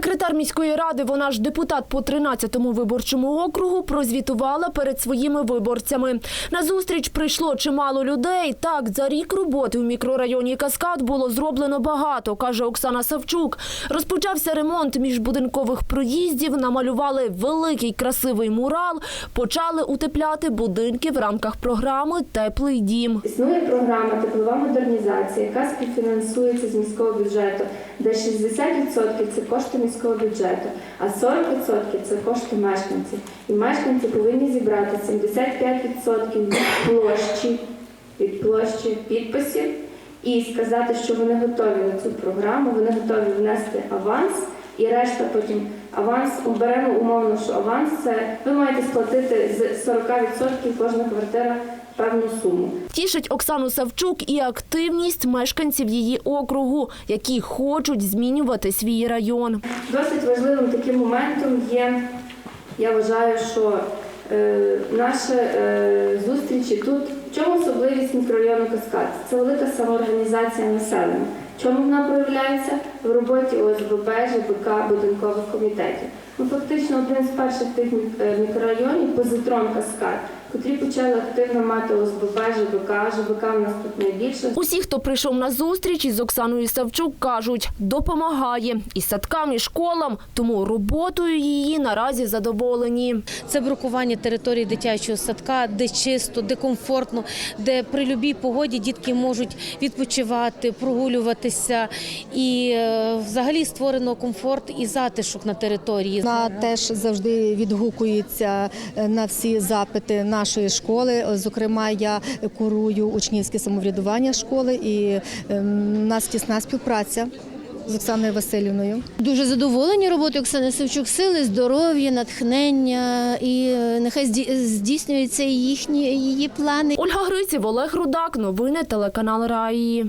Секретар міської ради, вона ж депутат по 13-му виборчому округу, прозвітувала перед своїми виборцями. На зустріч прийшло чимало людей. Так, за рік роботи у мікрорайоні Каскад було зроблено багато, каже Оксана Савчук. Розпочався ремонт міжбудинкових проїздів, намалювали великий красивий мурал, почали утепляти будинки в рамках програми Теплий дім. Існує програма теплова модернізація, яка співфінансується з міського бюджету, де 60% це кошти міського бюджету, а 40% це кошти мешканців. І мешканці повинні зібрати 75% від площі, від площі підписів і сказати, що вони готові на цю програму, вони готові внести аванс. І решта потім аванс беремо умовно, що аванс це ви маєте сплатити з 40% кожна квартира певну суму. Тішить Оксану Савчук і активність мешканців її округу, які хочуть змінювати свій район. Досить важливим таким моментом є, я вважаю, що е, наші е, зустрічі тут. В чому особливість мікрорайону Каскад? Це велика самоорганізація населення. Чому вона проявляється? В роботі ОСББ, ЖБК, будинкових комітетів. Ми фактично один з перших тих е, мікрорайонів позитрон Каскад, котрі почали активно мати ОСББ, ЖБК. ЖБК в нас тут найбільше. Усі, хто прийшов на зустріч із Оксаною Савчук, кажуть, допомагає і садкам, і школам, тому роботою її наразі задоволені. Це брукування території дитячого садка, де чисто, де комфортно, де при любій погоді дітки можуть відпочивати, прогулюватися. І е, взагалі створено комфорт і затишок на території. Вона теж завжди відгукується е, на всі запити нашої школи. Зокрема, я курую учнівське самоврядування школи, і ем, у нас тісна співпраця з Оксаною Васильівною. Дуже задоволені роботою Оксани Савчук, сили, здоров'я, натхнення і е, нехай здійснюються і їхні її плани. Ольга Гриців, Олег Рудак. Новини телеканал Раї.